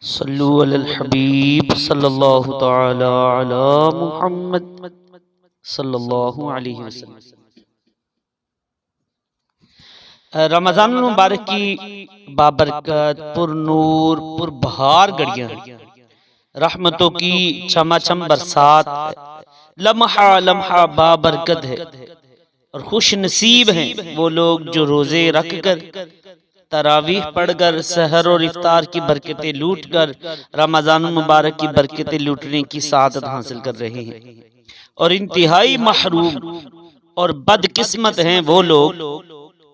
صلو علی الحبیب صلی اللہ تعالی علی محمد صلی اللہ علیہ وسلم۔ رمضان المبارک کی بابرکت پر نور پر بہار گڑیاں۔ رحمتوں کی چھما چھم برسات۔ لمحہ لمحہ بابرکت ہے۔ اور خوش نصیب ہیں وہ لوگ جو روزے رکھ کر تراویح پڑھ کر سحر اور افطار کی برکتیں لوٹ کر رمضان مبارک کی برکتیں لوٹنے کی سعادت حاصل کر رہے ہیں۔ اور انتہائی محروم اور بد قسمت ہیں وہ لوگ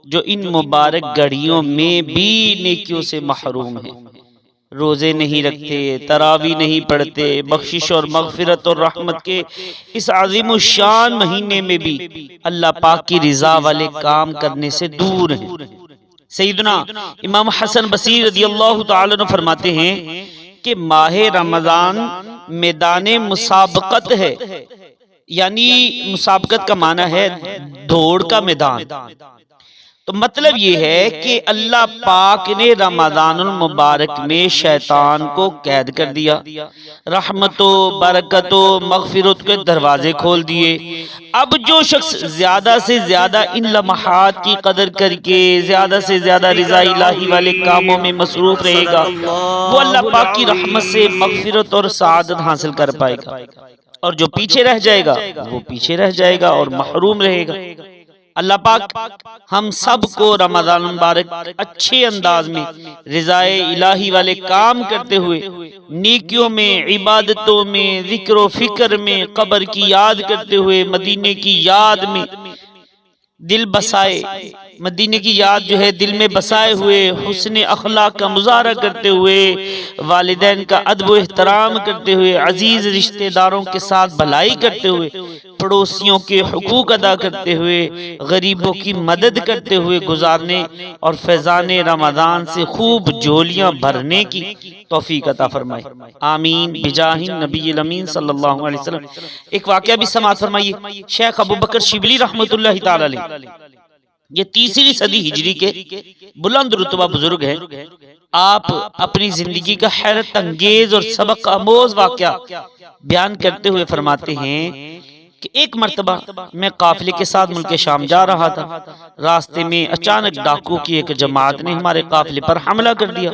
جو ان مبارک گھڑیوں میں بھی نیکیوں سے محروم ہیں۔ روزے نہیں رکھتے تراوی نہیں پڑھتے، بخشش اور مغفرت اور رحمت کے اس عظیم و شان مہینے میں بھی اللہ پاک کی رضا والے کام کرنے سے دور ہیں۔ سیدنا امام حسن بصیر رضی اللہ تعالی عنہ فرماتے ہیں کہ ماہ رمضان میدان مسابقت ہے۔ یعنی مسابقت کا معنی ہے دوڑ کا میدان۔ تو مطلب یہ ہے کہ اللہ پاک نے رمضان المبارک میں شیطان کو قید کر دیا، رحمت و برکت و مغفرت کے دروازے کھول دیے۔ اب جو شخص زیادہ سے زیادہ ان لمحات کی قدر کر کے زیادہ سے زیادہ رضا الہی والے کاموں میں مصروف رہے گا، وہ اللہ پاک کی رحمت سے مغفرت اور سعادت حاصل کر پائے گا۔ اور جو پیچھے رہ جائے گا، وہ پیچھے رہ جائے گا اور محروم رہے گا۔ اللہ پاک، ہم سب کو رمضان مبارک اچھے انداز میں رضائے الہی والے کام کرتے ہوئے، نیکیوں میں، عبادتوں میں، ذکر و فکر میں، قبر کی یاد کرتے ہوئے، مدینے کی یاد میں دل بسائے مدینے کی یاد جو ہے دل میں بسائے ہوئے، حسن اخلاق کا مظاہرہ کرتے ہوئے، والدین کا ادب و احترام کرتے ہوئے، عزیز رشتہ داروں کے ساتھ بھلائی کرتے ہوئے، پڑوسیوں کے حقوق ادا کرتے ہوئے، غریبوں کی مدد کرتے ہوئے گزارنے اور فیضان رمضان سے خوب جولیاں بھرنے کی توفیق عطا فرمائے۔ آمین۔ بجاہ نبی الامین صلی اللہ علیہ وسلم۔ ایک واقعہ بھی سماعت فرمائیے۔ شیخ ابو بکر شبلی رحمت اللہ تعالی علیہ۔ یہ تیسری صدی ہجری کے بلند رتبہ بزرگ ہیں۔ آپ اپنی زندگی کا حیرت انگیز اور سبق آموز واقعہ بیان کرتے ہوئے فرماتے ہیں کہ ایک مرتبہ میں قافلے کے ساتھ ملک شام جا رہا تھا۔ راستے میں اچانک ڈاکو کی ایک جماعت نے ہمارے قافلے پر حملہ کر دیا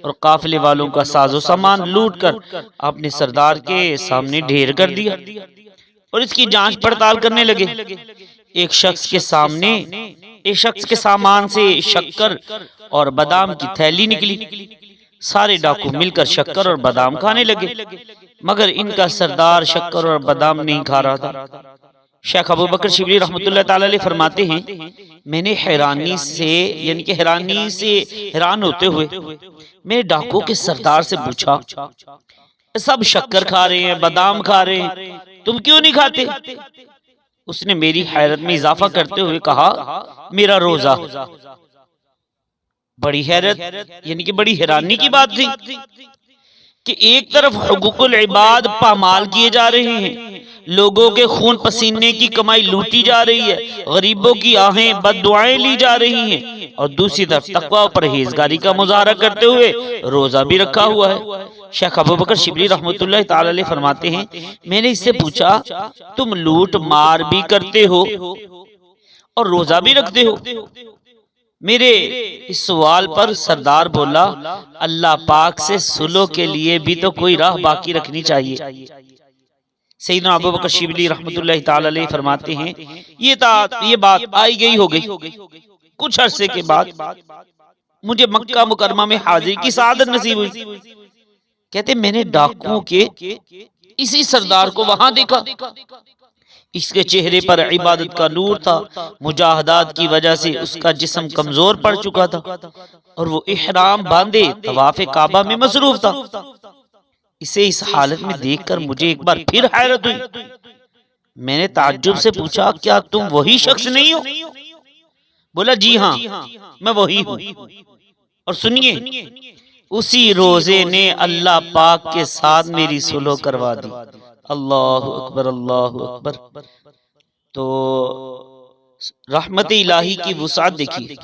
اور قافلے والوں کا ساز و سامان لوٹ کر اپنے سردار کے سامنے ڈھیر کر دیا۔ اور اس کی جانچ پڑتال کرنے لگے۔ ایک شخص کے سامنے ایک شخص کے سامان سے شکر اور بادام کی تھیلی نکلی۔ سارے ڈاکو مل کر شکر اور بادام کھانے لگے۔ مگر ان کا سردار شکر اور بادام نہیں کھا رہا تھا۔ شیخ ابو بکر شبلی رحمت اللہ تعالی علیہ فرماتے ہیں میں نے حیرانی سے یعنی کہ حیرانی سے حیران ہوتے ہوئے میں ڈاکو کے سردار سے پوچھا۔ سب شکر کھا رہے ہیں بادام کھا رہے ہیں تم کیوں نہیں کھاتے؟ اس نے میری حیرت میں اضافہ کرتے ہوئے کہا، میرا روزہ. بڑی حیرت یعنی کہ بڑی حیرانی کی بات تھی کہ ایک طرف حقوق العباد پامال کیے جا رہے ہیں لوگوں کے خون پسینے کی کمائی لوٹی جا رہی ہے، غریبوں کی آہیں بد دعائیں لی جا رہی ہیں۔ اور دوسری طرف تقوی پرہیزگاری کا مظاہرہ کرتے ہوئے روزہ بھی رکھا ہوا ہے۔ شیخ ابو بکر شبلی رحمت اللہ تعالی علیہ فرماتے ہیں، میں نے اس سے پوچھا، تم لوٹ مار بھی کرتے ہو اور روزہ بھی رکھتے ہو؟ میرے اس سوال پر سردار بولا، اللہ پاک سے سلو کے لیے بھی تو کوئی راہ باقی رکھنی چاہیے۔ سیدنا ابو بکر شبلی رحمت اللہ تعالی علیہ فرماتے ہیں یہ یہ بات آئی گئی ہو گئی کچھ عرصے کے بعد مجھے مکہ مکرمہ میں حاضری کی سعادت نصیب ہوئی۔ کہتے میں نے ڈاکوں کے اسی سردار کو وہاں دیکھا۔ اس کے چہرے پر عبادت کا نور تھا مجاہدات کی وجہ سے اس کا جسم کمزور پڑ چکا تھا۔ اور وہ احرام باندھے طواف کعبہ میں مصروف تھا۔ اسے اس حالت میں دیکھ کر مجھے ایک بار پھر حیرت ہوئی۔ میں نے تعجب سے پوچھا کیا تم وہی شخص نہیں ہو؟ بولا جی ہاں میں وہی ہوں۔ اور سنیے اسی روزے نے اللہ پاک کے ساتھ میری سلو کروا دی۔ اللہ اکبر اللہ اکبر تو رحمت الہی کی وسعت دیکھی۔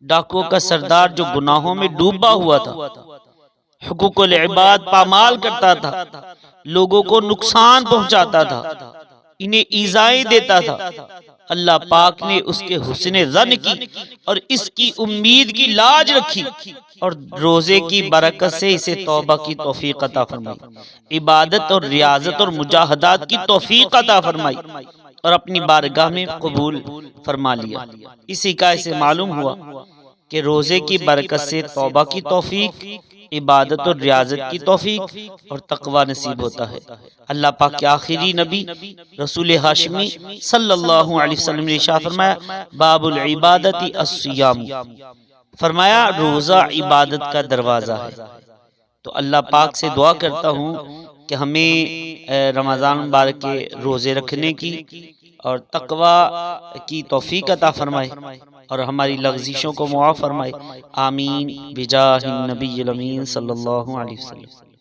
ڈاکو کا سردار جو گناہوں میں ڈوبا ہوا تھا۔ حقوق العباد پامال کرتا تھا، لوگوں کو نقصان پہنچاتا تھا، انہیں ایزائیں دیتا تھا۔ اللہ پاک نے اس کے حسن زن کی اور اس کی امید کی لاج رکھی اور روزے کی برکت سے اسے توبہ کی توفیق عطا فرمائی۔ عبادت اور ریاضت اور مجاہدات کی توفیق عطا فرمائی اور اپنی بارگاہ میں قبول فرما لیا۔ اسی کا اسے معلوم ہوا کہ روزے کی برکت سے توبہ کی توفیق عبادت اور ریاضت کی توفیق اور تقوی نصیب ہوتا ہے۔ اللہ پاک کے آخری نبی رسول ہاشمی صلی اللہ علیہ وسلم نے شاہ فرمایا، باب العبادت السیام فرمایا، روزہ عبادت کا دروازہ ہے۔ تو اللہ پاک سے دعا کرتا ہوں کہ ہمیں رمضان مبارک کے روزے رکھنے کی اور تقوی کی توفیق عطا فرمائے۔ اور ہماری لغزشوں کو معاف فرمائے۔ آمین۔ بجاہ النبی الامین صلی اللہ علیہ وسلم۔